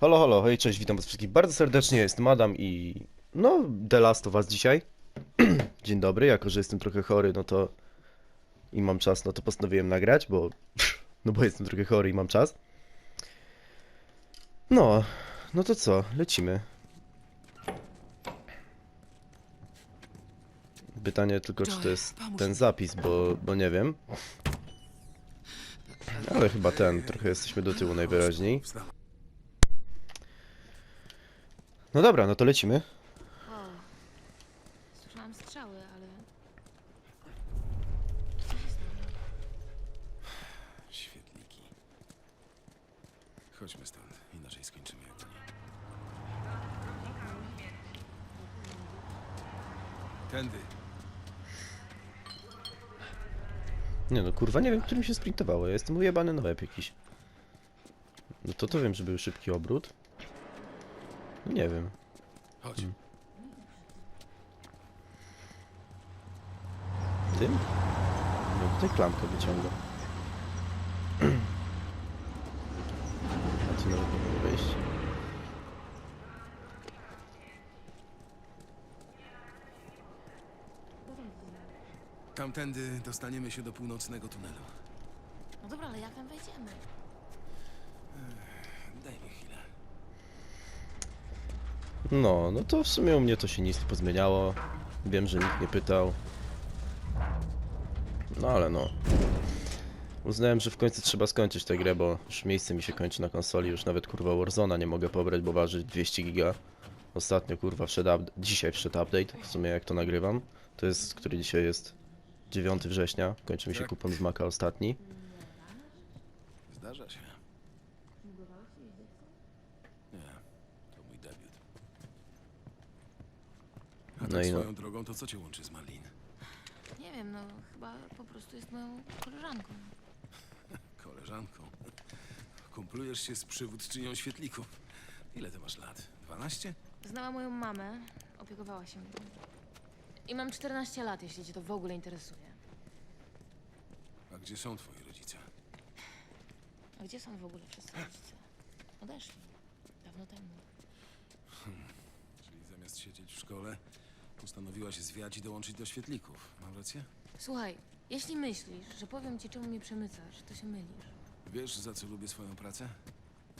Halo, halo, hej, cześć, witam was wszystkich bardzo serdecznie, jestem Adam i... No, The Last of Us dzisiaj. Dzień dobry, jako że jestem trochę chory, no to... I mam czas, no to postanowiłem nagrać, bo... No bo jestem trochę chory i mam czas. No, no to co, lecimy. Pytanie tylko, czy to jest ten zapis, bo, bo nie wiem. Ale chyba ten, trochę jesteśmy do tyłu najwyraźniej. No dobra, no to lecimy. O, słyszałam strzały, ale... Świetliki. Chodźmy stąd, inaczej skończymy jak nie. Tędy. Nie no, kurwa, nie wiem, którym się sprintowało. Ja jestem ujebany na łeb jakiś. No to to wiem, że był szybki obrót. Nie wiem. Chodź. Tym? No tutaj klamkę wyciąga. A tu nawet nie mogę wejść. Tamtędy dostaniemy się do północnego tunelu. No dobra, ale jak tam wejdziemy? Daj mi chwilę. No, no to w sumie u mnie to się nic nie pozmieniało. Wiem, że nikt nie pytał. No ale no. Uznałem, że w końcu trzeba skończyć tę grę, bo już miejsce mi się kończy na konsoli. Już nawet kurwa Warzona nie mogę pobrać, bo waży 200 giga. Ostatnio kurwa wszedł up... dzisiaj wszedł update, w sumie jak to nagrywam. To jest, który dzisiaj jest 9 września. Kończy mi się Tak. kupon z Maca ostatni. Zdarza się. Nie, to mój debiut. A No tak i no. swoją drogą, to co cię łączy z Marlin? Nie wiem, no chyba po prostu jest moją koleżanką. Koleżanką. Kumplujesz się z przywódczynią świetlików. Ile ty masz lat? 12? Znała moją mamę, opiekowała się nią. I mam 14 lat, jeśli cię to w ogóle interesuje. A gdzie są twoi rodzice? A gdzie są w ogóle wszyscy rodzice? Odeszli. Dawno temu. Czyli zamiast siedzieć w szkole, postanowiłaś zwiać i dołączyć do świetlików. Mam rację? Słuchaj, jeśli myślisz, że powiem ci, czemu mnie przemycasz, to się mylisz. Wiesz, za co lubię swoją pracę?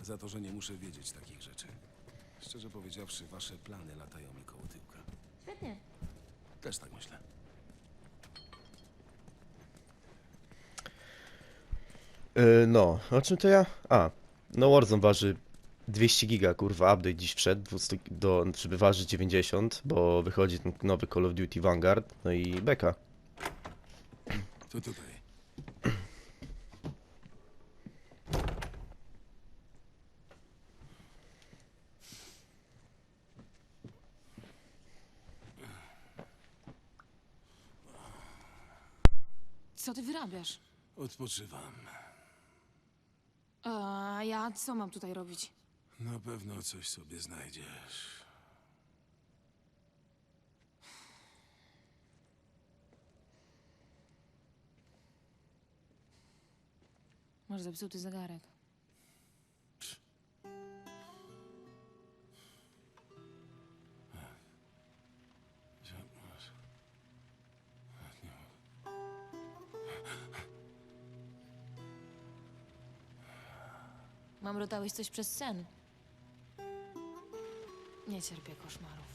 Za to, że nie muszę wiedzieć takich rzeczy. Szczerze powiedziawszy, wasze plany latają mi koło tyłka. Świetnie. Też tak myślę. Yy, no, o czym to ja? A, no Warzone waży 200 giga, kurwa, update dziś wszedł, 200, do, żeby waży 90, bo wychodzi ten nowy Call of Duty Vanguard, no i beka. To tutaj. Co ty wyrabiasz? Odpoczywam. A ja co mam tutaj robić? Na pewno coś sobie znajdziesz. Masz zepsuty zegarek. Mam dałeś coś przez sen. Nie cierpię koszmarów.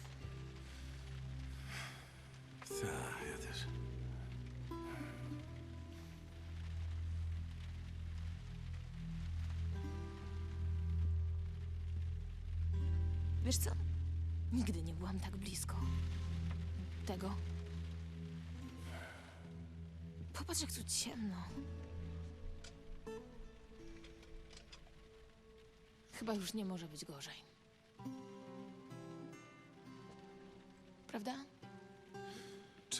Tak, ja też. Wiesz co? Nigdy nie byłam tak blisko. Tego. Popatrz, jak tu ciemno. Chyba już nie może być gorzej.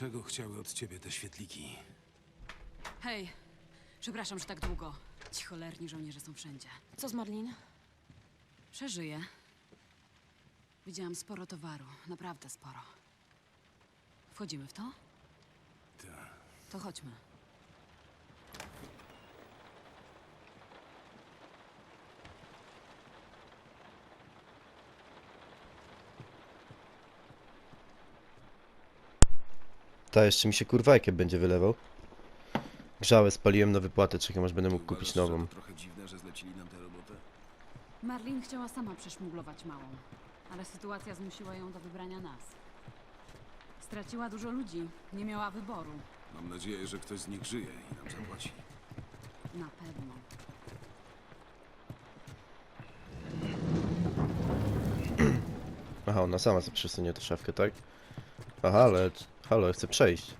Czego chciały od ciebie te świetliki? Hej, przepraszam, że tak długo. Ci cholerni żołnierze są wszędzie. Co z Marlin? Przeżyję. Widziałam sporo towaru, naprawdę sporo. Wchodzimy w to? Tak. To chodźmy. Ta jeszcze mi się kurwa jakie będzie wylewał. Grzałę, spaliłem na wypłatę, czekam aż będę mógł kupić nową. to trochę dziwne, że zlecili nam tę robotę? Marlin chciała sama przeszmuglować małą, ale sytuacja zmusiła ją do wybrania nas. Straciła dużo ludzi, nie miała wyboru. Mam nadzieję, że ktoś z nich żyje i nam zapłaci. Na pewno. Aha, ona sama sobie przesunie tę szafkę, tak? Aha, ale... Halo, chcę przejść.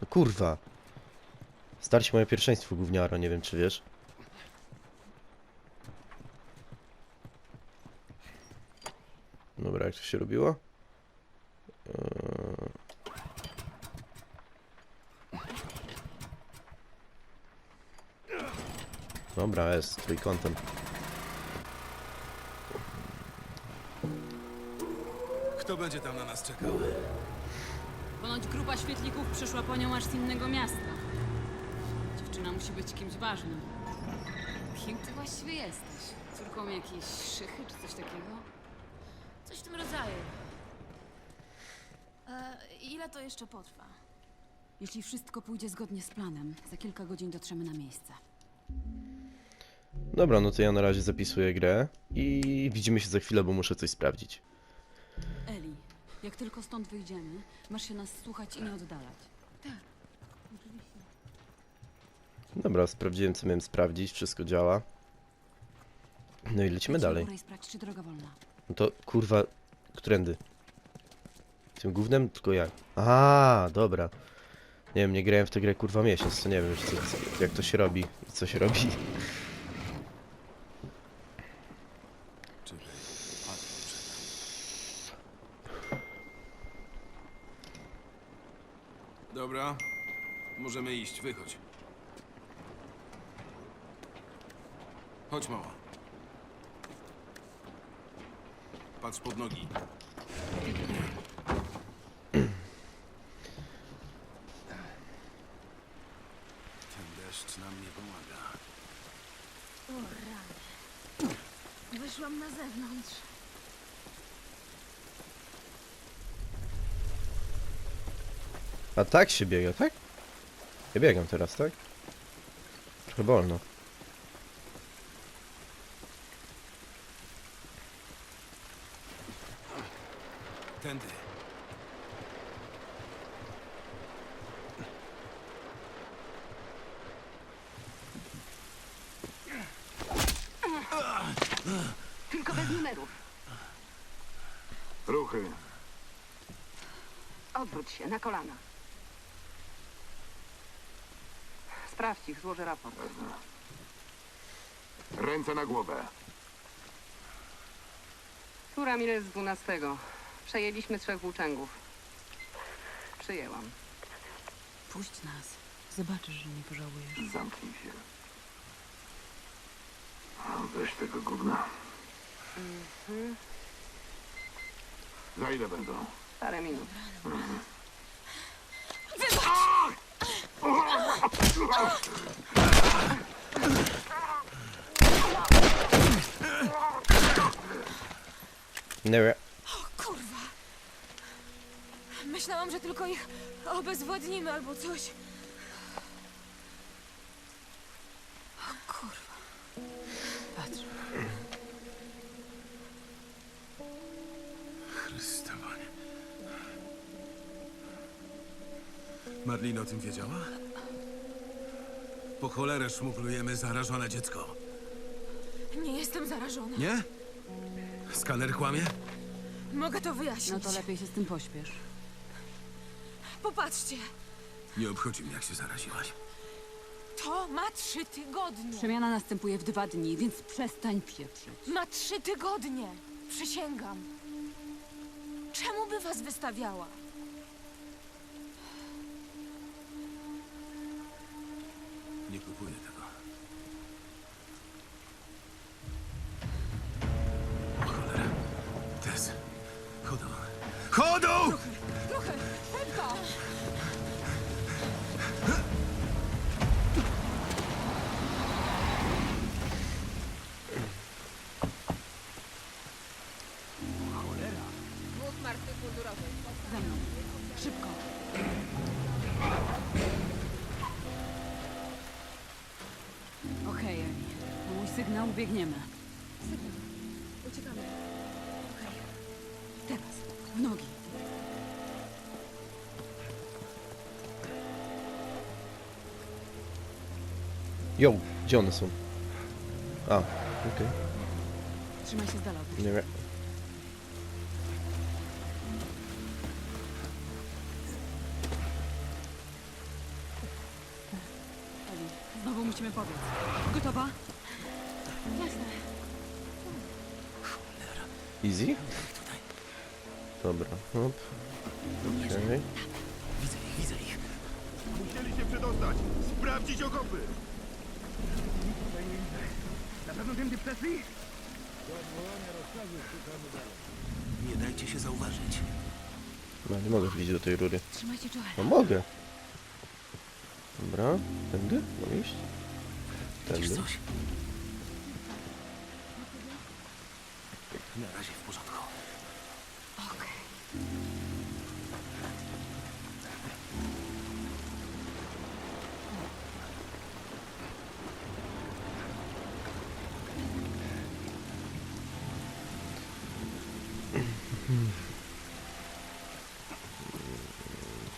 No kurwa. Starcie moje pierwszeństwo, gówniaro, nie wiem czy wiesz. Dobra, jak to się robiło? Eee... Dobra, jest, trójkątem. Kto będzie tam na nas czekał? Ponoć grupa świetlików przyszła po nią aż z innego miasta. Dziewczyna musi być kimś ważnym. Kim ty właściwie jesteś? Córką jakiejś szychy czy coś takiego? Coś w tym rodzaju. E, ile to jeszcze potrwa? Jeśli wszystko pójdzie zgodnie z planem, za kilka godzin dotrzemy na miejsce. Dobra, no to ja na razie zapisuję grę i widzimy się za chwilę, bo muszę coś sprawdzić. Jak tylko stąd wyjdziemy, masz się nas słuchać i nie oddalać. Dobra, sprawdziłem co miałem sprawdzić, wszystko działa. No i lecimy dalej. górę i sprawdź, czy droga wolna. No to kurwa, którędy? Tym głównym? Tylko jak? Aha, dobra. Nie wiem, nie grałem w tę grę kurwa miesiąc, to nie wiem już co, co, jak to się robi i co się robi. Czekaj, padł przed Dobra, możemy iść, wychodź. Chodź, mała. Patrz pod nogi. Ten deszcz nam nie pomaga. O rany. Wyszłam na zewnątrz. A tak się biega, tak? Ja biegam teraz, tak? Trochę wolno. Tędy. Tylko bez numerów. Ruchy. Odwróć się, na kolana. Sprawdź ich, złożę raport. Ręce na głowę. Tu Ramirez z 12. Przejęliśmy trzech włóczęgów. Przyjęłam. Puść nas. Zobaczysz, że nie pożałujesz. Zamknij się. Weź tego gówna. Za ile będą? Parę minut. Nie Kurwa. Myślałam, że tylko ich obezwładnimy albo coś. O kurwa. Patrz. Chryste, Panie. Marlin o tym wiedziała? Po cholerę szmuglujemy zarażone dziecko. Nie jestem zarażona. Nie? Skaner kłamie? Mogę to wyjaśnić. No to lepiej się z tym pośpiesz. Popatrzcie. Nie obchodzi mnie, jak się zaraziłaś. To ma trzy tygodnie. Przemiana następuje w dwa dni, więc przestań pieprzyć. Ma trzy tygodnie. Przysięgam. Czemu by was wystawiała? Nie kupuję tego. Cholera. Tess. Chodą. Chodą! Trochę, szybko! Ze mną. Szybko. Okej, Eli. Na mój sygnał biegniemy. Sygnał. Uciekamy. Okej. Teraz. W nogi. Jo, gdzie one są? A, okej. Trzymaj się z dala. Nie wiem. Znowu musimy pobiec. Gotowa? Jasne. Easy? Dobra, hop. Okej. Musieli się przedostać! Sprawdzić okopy! Na pewno tędy przeszli? Nie dajcie się zauważyć. No, nie mogę wbić do tej rury. Trzymajcie czoła. No mogę. Dobra, tędy? Mam iść? Widzisz Tędy. coś? Na razie w porządku.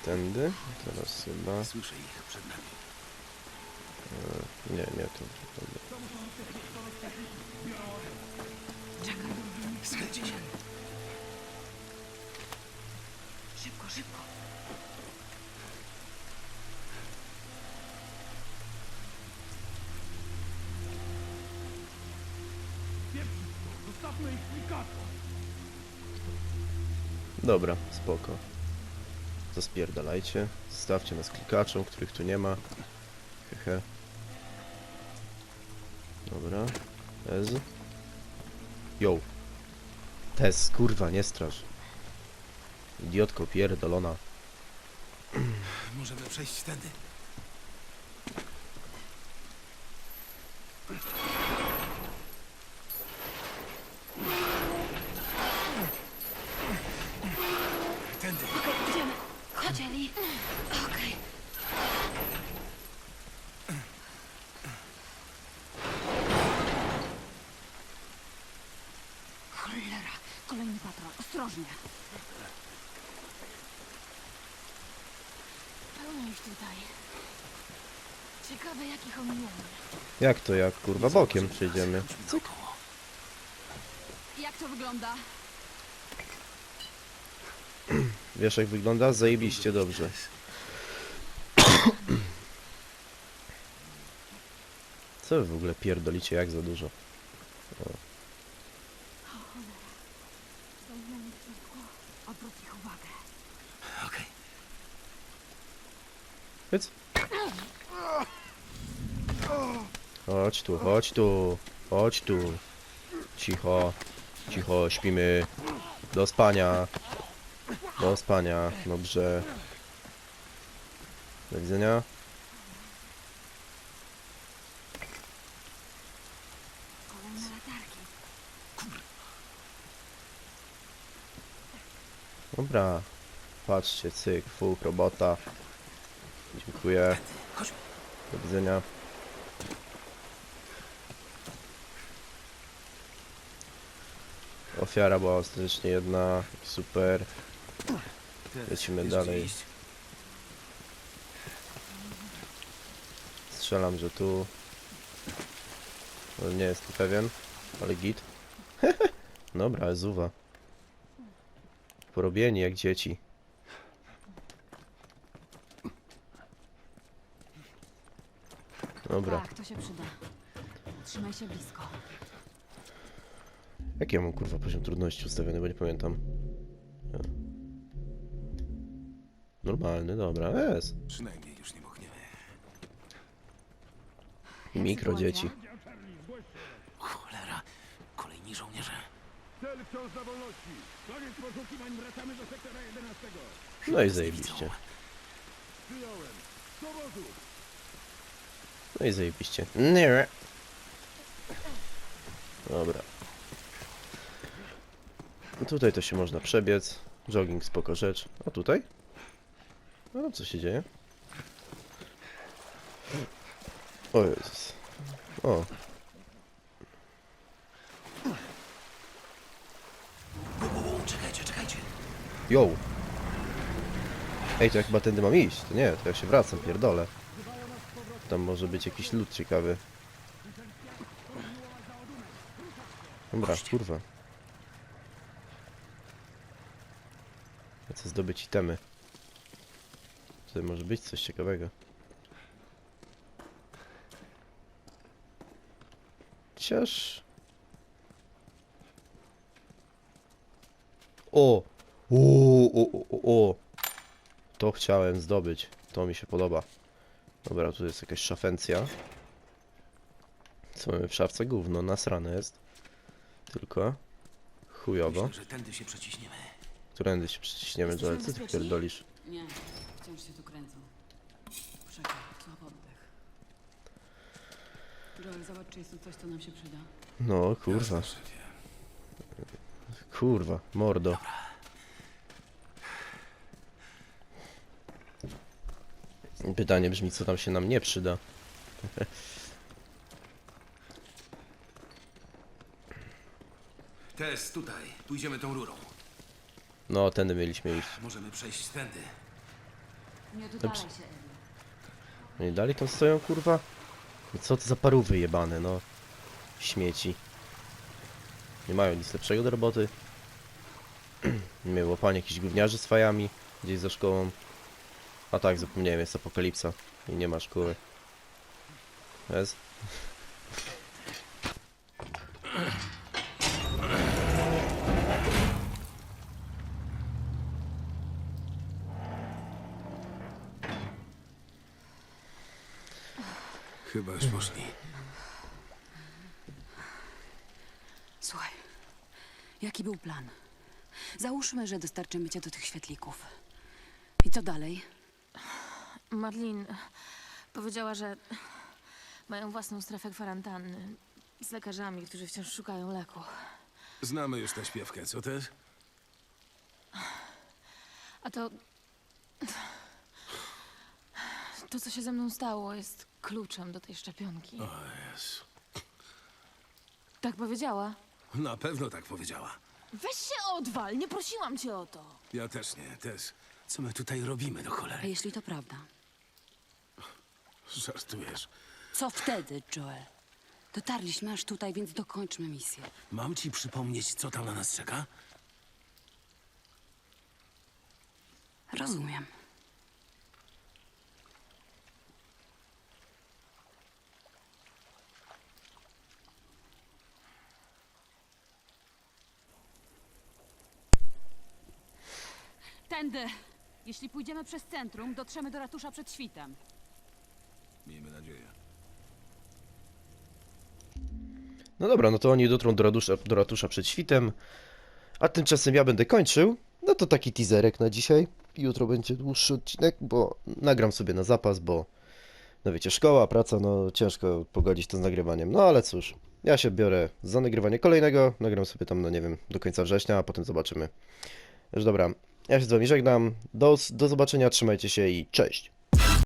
Tędy? Teraz chyba... Słyszę ich przed Nie, nie, się. Szybko, szybko. Zostawmy ich klikaczom! Dobra, spoko. Zaspierdalajcie. Zostawcie nas klikaczom, których tu nie ma. Hehe. Ez. Yo. Tez, kurwa, nie straż. Idiotko pierdolona. Możemy przejść. Tędy. Idziemy. Chodź, Eli. Okej. Cholera. Kolejny patrol. Ostrożnie. Pełno ich tutaj. Ciekawe, jakich ominiemy. Jak to jak, kurwa, bokiem przejdziemy. Jak to wygląda? Wiesz jak wygląda? Zajebiście dobrze. Co wy w ogóle pierdolicie jak za dużo? Odwróć ich uwagę. Okej. Hyc. Chodź tu, chodź tu, chodź tu. Cicho, cicho, śpimy. Do spania. Do spania, dobrze. Do widzenia. Dobra. Patrzcie, cyk, full robota. Dziękuję. Do widzenia. Ofiara była ostatecznie jedna. Super. Lecimy dalej. Strzelam, że tu. No, nie jestem pewien, ale git. Dobra, zuwa. Porobieni jak dzieci. Dobra. Tak, to się przyda. Trzymaj się blisko. Jaki ja mam kurwa poziom trudności ustawiony, bo nie pamiętam. E. Normalny, dobra, jest. Przynajmniej już nie mochniemy. Mikro dzieci. Cholera. Kolejni żołnierze. Cel wciąż na wolności! Koniec poszukiwań, wracamy do sektora 11. No i zajebiście. Przyjąłem. Do wozu! No i zajebiście. Nie. Dobra. Tutaj to się można przebiec. Jogging spoko rzecz. A tutaj? No, co się dzieje? O Jezus. O. Czekajcie, czekajcie. Yo. Ej, to ja chyba tędy mam iść. To nie, to ja się wracam, pierdolę. Tam może być jakiś lód ciekawy. Dobra, kurwa. Chcę zdobyć itemy. Tutaj może być coś ciekawego. Chociaż... O! O, o, o, o. To chciałem zdobyć. To mi się podoba. Dobra, tu jest jakaś szafencja. Co mamy w szafce? Gówno, nasrane jest. Tylko. Chujowo. Myślę, że tędy się przeciśniemy. Którędy się przyciśniemy, Joel? Co ty pierdolisz? Nie, wciąż się tu kręcą. Oddech. Joel, zobacz, czy jest tu coś, co nam się przyda. No, kurwa. Kurwa, mordo. Pytanie brzmi, co tam się nam nie przyda. Tess, tutaj. Pójdziemy tą rurą. No, tędy mieliśmy iść. Możemy przejść tędy. Nie Dobrze. dodalaj się, Eli. No i dalej tam stoją, kurwa? I co to za parówy jebane, no. Śmieci. Nie mają nic lepszego do roboty. Nie wiem, łapanie jakichś gówniarzy z fajami gdzieś za szkołą. A tak, zapomniałem, jest apokalipsa i nie ma szkoły. Jest? Chyba już poszli. Słuchaj, jaki był plan? Załóżmy, że dostarczymy cię do tych świetlików. I co dalej? Marlin powiedziała, że mają własną strefę kwarantanny z lekarzami, którzy wciąż szukają leku. Znamy już tę śpiewkę, co też? A to. To, co się ze mną stało, jest kluczem do tej szczepionki. O Jezu. Tak powiedziała. Na pewno tak powiedziała. Weź się odwal, nie prosiłam cię o to. Ja też nie, Tess. Co my tutaj robimy do A cholery? jeśli to prawda? Żartujesz. Co wtedy, Joel? Dotarliśmy aż tutaj, więc dokończmy misję. Mam ci przypomnieć, co tam na nas czeka? Rozumiem. Tędy! Jeśli pójdziemy przez centrum, dotrzemy do ratusza przed świtem. Miejmy nadzieję. No dobra, no to oni dotrą do ratusza, do ratusza przed świtem. A tymczasem ja będę kończył. No to taki teaserek na dzisiaj. Jutro będzie dłuższy odcinek, bo nagram sobie na zapas, bo no wiecie, szkoła, praca, no ciężko pogodzić to z nagrywaniem. No ale cóż, ja się biorę za nagrywanie kolejnego. Nagram sobie tam, no nie wiem, do końca września, a potem zobaczymy. Już dobra, ja się z wami żegnam. Do, do zobaczenia, trzymajcie się i cześć.